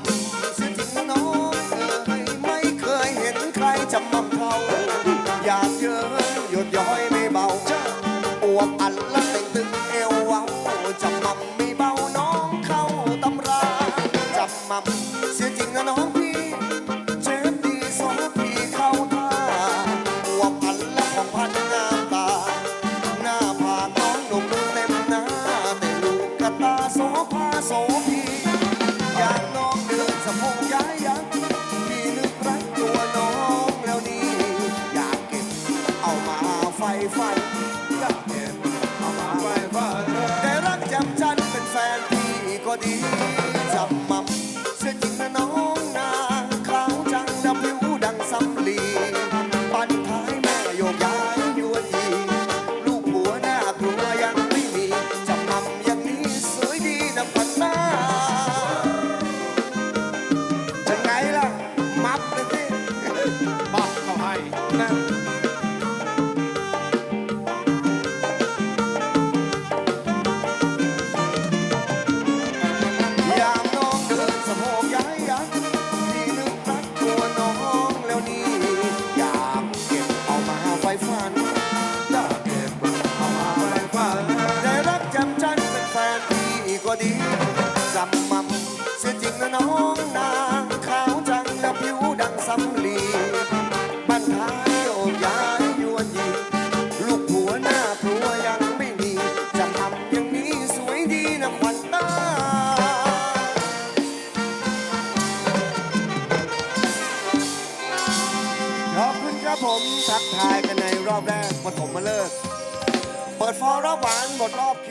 ำมั่มเสียจริงนะน้องเอ้ยไม่เคยเห็นใครจำมั่มเท่าอยากเยอะหยดย้อยไม่เบาอวบอันและเต่งตึงเอวเว้าจำมั่มไม่เบาน้องเข้าตำราจำมั่มเสี ไฟไฟแต่รักจำจันเป็นแฟนพี่ก็ดี ก็ดีจำมั่มเสียจริงนะน้องนางขาวจังและผิวดังสำลีบันทายโยกย้ายยวนยีลูกผัวหน้าผัวยังไม่มีจำทำอย่างนี้สวยดีนะขวัญตาขอบคุณครับผมทักทายกันในรอบแรกปฐมมาเลิก เปิดฟอร์รอบหวานหมดรอบ